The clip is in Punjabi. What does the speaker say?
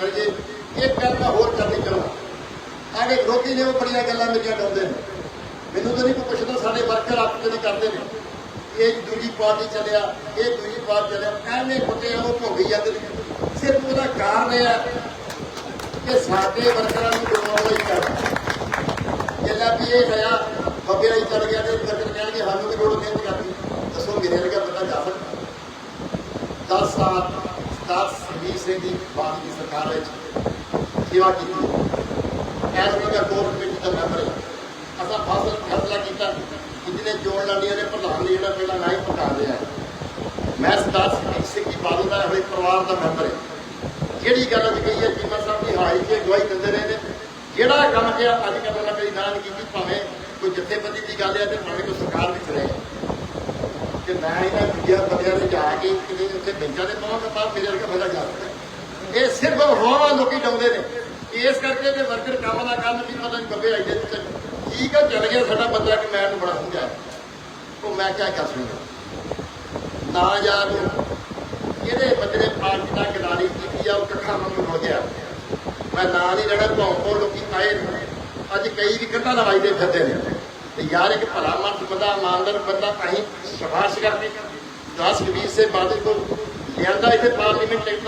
ਮਿਲ ਜੇ, ਇੱਕ ਗੱਲ ਮੈਂ ਹੋਰ ਕਰਨੀ ਚਾਹੁੰਦਾ। ਆਗੇ ਵਿਰੋਧੀ ਨੇ ਉਹ ਬੜੀਆਂ ਗੱਲਾਂ ਮੇਰੀਆਂ ਡਾਉਂਦੇ ਨੇ। ਮੈਨੂੰ ਤਾਂ ਨਹੀਂ ਕੋਈ ਪੁੱਛਦਾ ਸਾਡੇ ਵਰਕਰ ਆਪ ਤੇ ਕਰਦੇ ਨੇ। ਇਹ ਦੂਜੀ ਪਾਰਟੀ ਚੱਲਿਆ, ਇਹ ਦੂਜੀ ਪਾਰਟੀ ਚੱਲਿਆ, ਐਵੇਂ ਕੁੱਤੇ ਉਹ ਭੋਗੀ ਜਾਂਦੇ ਨੇ। ਸਿਰਫ ਉਹਦਾ ਕਾਰਨ ਇਹ ਹੈ ਕਿ ਸਾਡੇ ਵਰਕਰਾਂ ਨੂੰ ਡਰਾਉਣਾ ਹੀ ਕਰਦਾ ਜਿਹੜਾ ਵੀ ਇਹ ਹੋਇਆ ਬੱਬਿਆ ਹੀ ਚੱਲ ਗਿਆ ਤੇ ਵਰਕਰ ਕਹਿਣਗੇ, ਸਾਨੂੰ ਵੀ ਲੋੜ ਨਹੀਂ ਕਰਦੀ ਦੱਸੋ ਮੇਰੇ ਵਰਗਾ ਬੰਦਾ ਜਾ ਸਕਦਾ। 10 ਸਾਲ ਸਰਦਾਰ ਸੁਖਬੀਰ ਸਿੰਘ ਦੀ ਬਾਤ ਦੀ ਸਰਕਾਰ ਵਿੱਚ ਸੇਵਾ ਕੀਤੀ। ਐਸ ਵਰਗਾ ਕੋਰ ਕਮੇਟੀ ਦਾ ਮੈਂਬਰ। ਅਸਾਂ ਫਸਲ ਫੈਸਲਾ ਕੀਤਾ ਕਿ ਜਿਹਨੇ ਜੋੜ ਲਾਣੀਆਂ ਨੇ ਪ੍ਰਧਾਨ ਨੇ ਜਿਹੜਾ ਪਹਿਲਾਂ ਨਾ ਪਕਾ ਲਿਆ ਮੈਂ ਸਰਦਾਰ ਸੁਖਬੀਰ ਸਿੰਘ ਜੀ ਬਾਦਲ ਦਾ ਹਰੇ ਪਰਿਵਾਰ ਦਾ ਮੈਂਬਰ ਹਾਂ। ਜਿਹੜੀ ਗੱਲ ਅੱਜ ਕਹੀ ਹੈ ਚੀਮਾ ਸਾਹਿਬ ਦੀ ਹਾਈ ਕੇ ਗਵਾਹੀ ਦਿੰਦੇ ਰਹੇ ਨੇ। ਜਿਹੜਾ ਕੰਮ ਕਿਹਾ, ਅੱਜ ਕੱਲ੍ਹ ਉਹਨਾਂ ਕਦੀ ਨਾ ਨਹੀਂ ਕੀਤੀ, ਭਾਵੇਂ ਕੋਈ ਜਥੇਬੰਦੀ ਦੀ ਗੱਲ ਹੈ ਤੇ ਭਾਵੇਂ ਕੋਈ ਸਰਕਾਰ ਵਿੱਚ ਰਹੇ। ਕਿ ਮੈਂ ਇਹਨਾਂ ਦੂਜਿਆਂ ਬੰਦਿਆਂ ਦੇ ਜਾ ਕੇ ਕਿਤੇ ਉੱਥੇ ਬੈਂਕਾਂ ਦੇ ਪਾਵਾਂਗਾ ਤਾਂ ਮੇਰੇ ਵਰਗਾ ਬੰਦਾ ਜਾ ਸਕਦਾ। ਇਹ ਸਿਰਫ ਹਵਾਵਾਂ ਲੋਕੀ ਡਾਉਂਦੇ ਨੇ। ਇਸ ਕਰਕੇ ਤੇ ਵਰਕਰ ਕੰਮ ਨਾ ਕਰਨ ਵੀ ਪਤਾ ਨਹੀਂ ਬੱਬੇ ਆਈ ਦੇ ਠੀਕ ਹੈ ਚੱਲ ਗਿਆ ਸਾਡਾ ਬੰਦਾ ਕਿ ਮੈਂ ਇਹਨੂੰ ਬੜਾ ਸਮਝਾਇਆ ਉਹ ਮੈਂ ਕਿਆ ਕਰ ਸਕਦਾ ਨਾ ਯਾਰ ਇਹਦੇ ਬੰਦੇ ਨੇ ਪਾਰਟੀ ਦਾ ਗਦਾਰੀ ਕੀਤੀ ਆ, ਉਹ ਕੱਖਾਂ ਨੂੰ ਹੋ ਗਿਆ। ਮੈਂ ਨਾਂ ਨਹੀਂ ਲੈਣਾ ਭੌਂਕੋ ਲੋਕੀ ਆਏ। ਨੇ। ਅੱਜ ਕਈ ਵੀ ਕੰਧਾਂ ਨਵਾਈਦੇ ਫਿਰਦੇ ਨੇ। ਤੇ ਯਾਰ ਇੱਕ ਭਲਾ ਮਨਸ ਬੰਦਾ, ਇਮਾਨਦਾਰ ਬੰਦਾ ਅਸੀਂ ਸਿਫਾਰਿਸ਼ ਕਰਦੇ। 10 20 ਸੇ ਬਾਦਲ ਕੋਲ ਲਿਆਂਦਾ, ਇੱਥੇ ਪਾਰਲੀਮੈਂਟ ਟਿਕਟ